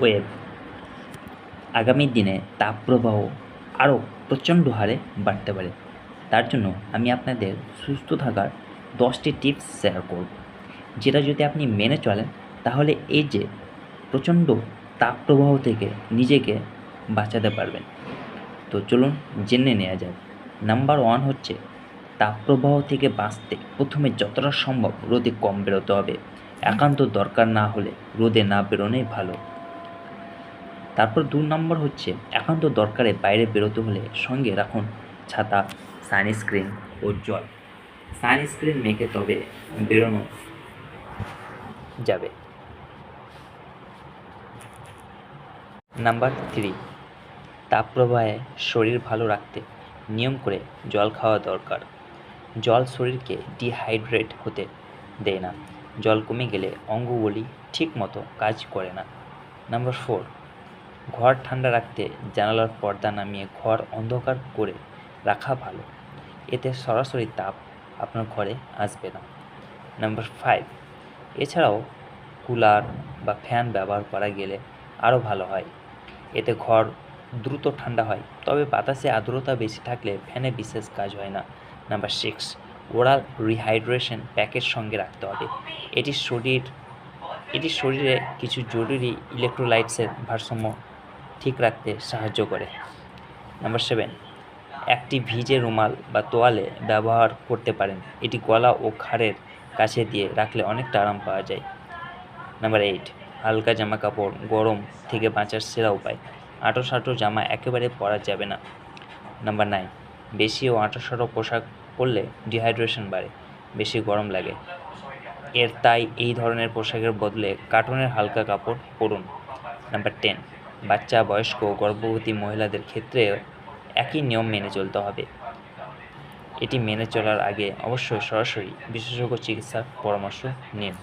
Wave আগামী দিনে তাপপ্রবাহ আরও প্রচণ্ড হারে বাড়তে পারে। তার জন্য আমি আপনাদের সুস্থ থাকার দশটি টিপস শেয়ার করব। যেটা যদি আপনি মেনে চলেন, তাহলে এই যে প্রচণ্ড তাপপ্রবাহ থেকে নিজেকে বাঁচাতে পারবেন। তো চলুন জেনে নেওয়া যাক। নাম্বার ওয়ান হচ্ছে, তাপপ্রবাহ থেকে বাঁচতে প্রথমে যতটা সম্ভব রোদে কম বেরোতে হবে। একান্ত দরকার না হলে রোদে না বেরোনোই ভালো। তারপর দু নম্বর হচ্ছে একান্ত দরকারে বাইরে বেরোতে হলে সঙ্গে রাখুন ছাতা, সানস্ক্রিন ও জল। সানস্ক্রিন মেখে তবে বেরোনো যাবে। নাম্বার থ্রি তাপপ্রবাহে শরীর ভালো রাখতে নিয়ম করে জল খাওয়া দরকার। জল শরীরকে ডিহাইড্রেট হতে দেয় না। জল কমে গেলে অঙ্গগুলি ঠিক মতো কাজ করে না। নাম্বার ফোর ঘর ঠান্ডা রাখতে জানালার পর্দা নামিয়ে ঘর অন্ধকার করে রাখা ভালো। এতে সরাসরি তাপ আপনার ঘরে আসবে না। নাম্বার ফাইভ এছাড়াও কুলার বা ফ্যান ব্যবহার করা গেলে আরও ভালো হয়। এতে ঘর দ্রুত ঠান্ডা হয়, তবে বাতাসে আর্দ্রতা বেশি থাকলে ফ্যানে বিশেষ কাজ হয় না। নাম্বার সিক্স ওরাল রিহাইড্রেশন প্যাকের সঙ্গে রাখতে হবে। এটি শরীর, এটি শরীরে কিছু জরুরি ইলেকট্রোলাইটসের ভারসাম্য ঠিক রাখতে সাহায্য করে। নাম্বার সেভেন একটি ভিজে রুমাল বা তোয়ালে ব্যবহার করতে পারেন। এটি গলা ও ঘাড়ের কাছে দিয়ে রাখলে অনেকটা আরাম পাওয়া যায়। নাম্বার এইট হালকা জামা কাপড় গরম থেকে বাঁচার সেরা উপায়। আঁটো সাঁটো জামা একেবারে পরা যাবে না। নাম্বার নাইন বেশি ও আঁটো সাঁটো পোশাক পরলে ডিহাইড্রেশন বাড়ে, বেশি গরম লাগে। এর তাই এই ধরনের পোশাকের বদলে কার্টুনের হালকা কাপড় পরুন। নাম্বার টেন বাচ্চা, বয়স্ক গর্ভবতী মহিলাদের ক্ষেত্রে একই নিয়ম মেনে চলতে হবে। এটি মেনে চলার আগে অবশ্যই সরাসরি বিশেষজ্ঞ চিকিৎসার পরামর্শ নিন।